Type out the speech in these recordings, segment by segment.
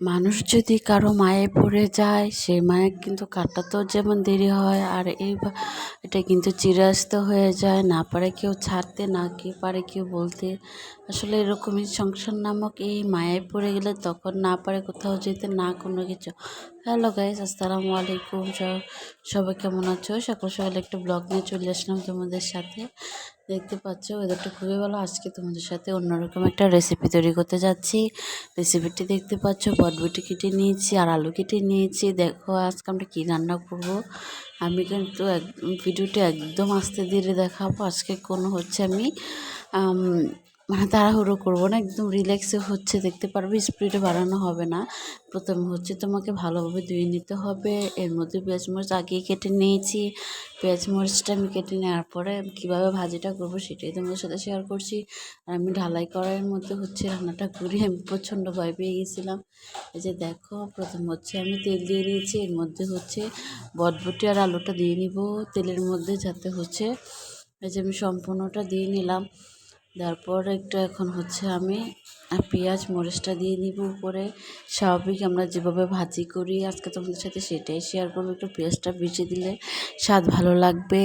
মানুষ যদি কারও মায়ে পড়ে যায়, সে মায়ে কিন্তু কাটাতেও যেমন দেরি হয়, আর এই এটা কিন্তু চিরাস্ত হয়ে যায়। না পারে কেউ ছাড়তে, না কেউ পারে কেউ বলতে। আসলে এরকমই সংসার নামক এই মায়ায় পড়ে গেলে তখন না পারে কোথাও যেতে না কোনো কিছু। হ্যালো গাইস আসসালামু আলাইকুম। সবাই কেমন আছো? সকাল সকাল একটা ব্লগ নিয়ে চলে আসলাম তোমাদের সাথে। দেখতে পাচ্ছ ওয়েদারটা খুবই ভালো। আজকে তোমাদের সাথে অন্যরকম একটা রেসিপি তৈরি করতে যাচ্ছি। রেসিপিটি দেখতে পাচ্ছ বটবটি কেটে নিয়েছি আর আলু কেটে নিয়েছি। দেখো আজকে আমরা কী রান্না করব? আমি কিন্তু এক ভিডিওটা একদম আস্তে ধীরে দেখাবো। আজকে কোনো হচ্ছে আম, মানে তাড়াহুড়ো করব না, একদম রিল্যাক্সে হচ্ছে, দেখতে পারবে স্পিডে বাড়ানো হবে না। প্রথমে হচ্ছে তোমাকে ভালোভাবে ধুয়ে নিতে হবে, এর মধ্যে পেঁয়াজ মরিচ আগেই কেটে নিয়েছি। পেঁয়াজ মরিচটা আমি কেটে নেওয়ার পরে কীভাবে ভাজিটা করব সেটাই তোমাদের সাথে শেয়ার করছি। আর আমি ঢালাই কড়াইয়ের মধ্যে হচ্ছে রান্নাটা করি, আমি প্রচণ্ড ভয় পেয়ে গেছিলাম। এই যে দেখো, প্রথম হচ্ছে আমি তেল দিয়ে দিয়েছি এর মধ্যে হচ্ছে বটবটি আর আলুটা দিয়ে নিব তেলের মধ্যে যাতে হচ্ছে, এই যে আমি সম্পূর্ণটা দিয়ে নিলাম। তারপর একটু এখন হচ্ছে আমি পেঁয়াজ, মরিচটা দিয়ে নিব উপরে। স্বাভাবিক আমরা যেভাবে ভাজি করি, আজকে তোমাদের সাথে সেটাই শেয়ার করব। একটু পেঁয়াজটা বেশি দিলে স্বাদ ভালো লাগবে।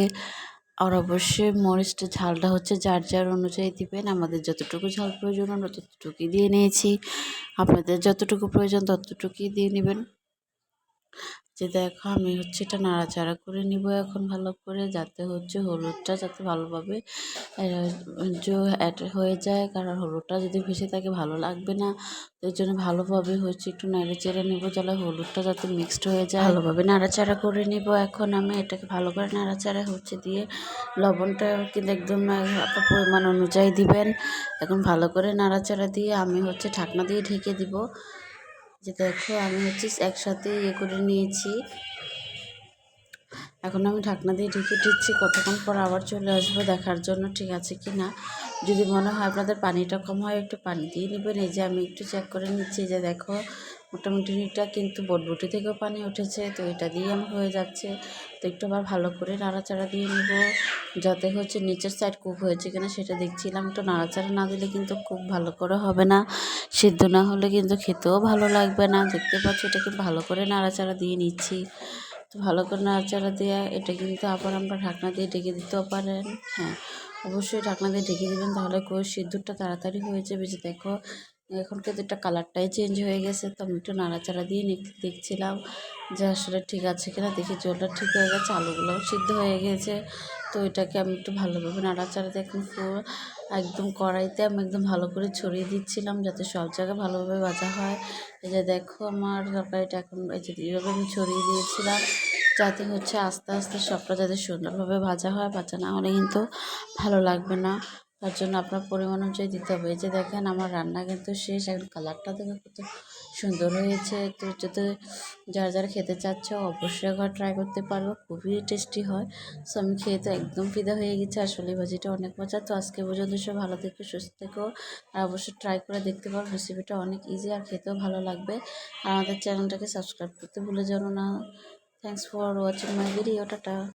আর অবশ্যই মরিচটা ঝালটা হচ্ছে যার যার অনুযায়ী দিবেন। আমাদের যতটুকু ঝাল প্রয়োজন, আমরা ততটুকুই দিয়ে নিয়েছি। আপনাদের যতটুকু প্রয়োজন, ততটুকুই দিয়ে নেবেন। যে দেখো আমি হচ্ছে এটা নাড়াচাড়া করে নিব এখন ভালো করে, যাতে হচ্ছে হলুদটা যাতে ভালোভাবে অ্যাড হয়ে যায়। কারণ হলুদটা যদি ভেসে থাকে ভালো লাগবে না। এই জন্য ভালোভাবে হচ্ছে একটু নাড়ে চেড়ে নেব তাহলে হলুদটা যাতে মিক্সড হয়ে যায়। ভালোভাবে নাড়াচাড়া করে নিব এখন আমি, এটাকে ভালো করে নাড়াচাড়া হচ্ছে দিয়ে লবণটা কিন্তু একদম আপনার পরিমাণ অনুযায়ী দিবেন। এখন ভালো করে নাড়াচাড়া দিয়ে আমি হচ্ছে ঢাকনা দিয়ে ঢেকে দিব। যে দেখো আমি হচ্ছে একসাথে ইয়ে করে নিয়েছি। এখন আমি ঢাকনা দিয়ে ঢেকে দিচ্ছি, কতক্ষণ পর আবার চলে আসব দেখার জন্য, ঠিক আছে কি না? যদি মনে হয় আপনাদের পানিটা কম হয়, একটু পানি দিয়ে নেবেন। এই যে আমি একটু চেক করে নিচ্ছি যে দেখো মোটামুটি এটা কিন্তু বটবটি থেকেও পানি উঠেছে, তো এটা দিয়ে আমার হয়ে যাচ্ছে। তো একটু আবার ভালো করে নাড়াচাড়া দিয়ে নেব। যাতে হচ্ছে নিচের সাইড কুক হয়েছে কিনা সেটা দেখছিলাম। একটু নাড়াচাড়া না দিলে কিন্তু খুব ভালো করে হবে না। সিদ্ধ না হলে কিন্তু খেতেও ভালো লাগবে না। দেখতে পাচ্ছি এটাকে ভালো করে নাড়াচাড়া দিয়ে নিচ্ছি। তো ভালো করে নাড়াচাড়া দেওয়া এটা কিন্তু আবার আমরা ঢাকনা দিয়ে ঢেকে দিতেও পারেন। হ্যাঁ অবশ্যই ঢাকনা দিয়ে ঢেকে দেবেন, তাহলে কই সিদ্ধটা তাড়াতাড়ি হয়ে যাবে যে দেখো এখন কিন্তু এটা কালারটাই চেঞ্জ হয়ে গেছে, তো আমি একটু নাড়াচাড়া দিয়ে দেখছিলাম যে আসলে ঠিক আছে কিনা, দেখি জলটা ঠিক হয়ে গেছে, আলুগুলোও সিদ্ধ হয়ে গেছে, তো এটাকে আমি একটু ভালোভাবে নাড়াচাড়া দিয়ে এখন পুরো একদম কড়াইতে আমি একদম ভালো করে ছড়িয়ে দিচ্ছিলাম যাতে সব জায়গায় ভালোভাবে ভাজা হয়। এই যে দেখো আমার তরকারিটা এখন, এই যে এইভাবে আমি ছড়িয়ে দিয়েছিলাম, যাতে হচ্ছে আস্তে আস্তে সবটা যাতে সুন্দরভাবে ভাজা হয়, ভাজা না হলে কিন্তু ভালো লাগবে না। তার জন্য আপনার পরিমাণ অনুযায়ী দিতে হবে। এই যে দেখেন, আমার রান্না কিন্তু শেষ। এখন কালারটা দেখে কত সুন্দর হয়েছে। তো যদি যারা যারা খেতে চাচ্ছে, অবশ্যই একবার ট্রাই করতে পারব খুবই টেস্টি হয়। সো আমি খেয়ে তো একদম ফিদা হয়ে গেছে। আসলে ভাজিটা অনেক মজা। তো আজকে পর্যন্ত সব ভালো থেকো, সুস্থ থেকো। আর অবশ্যই ট্রাই করে দেখতে পারো। রেসিপিটা অনেক ইজি আর খেতেও ভালো লাগবে। আর আমাদের চ্যানেলটাকে সাবস্ক্রাইব করতে ভুলে যেন না। Thanks for watching my video tata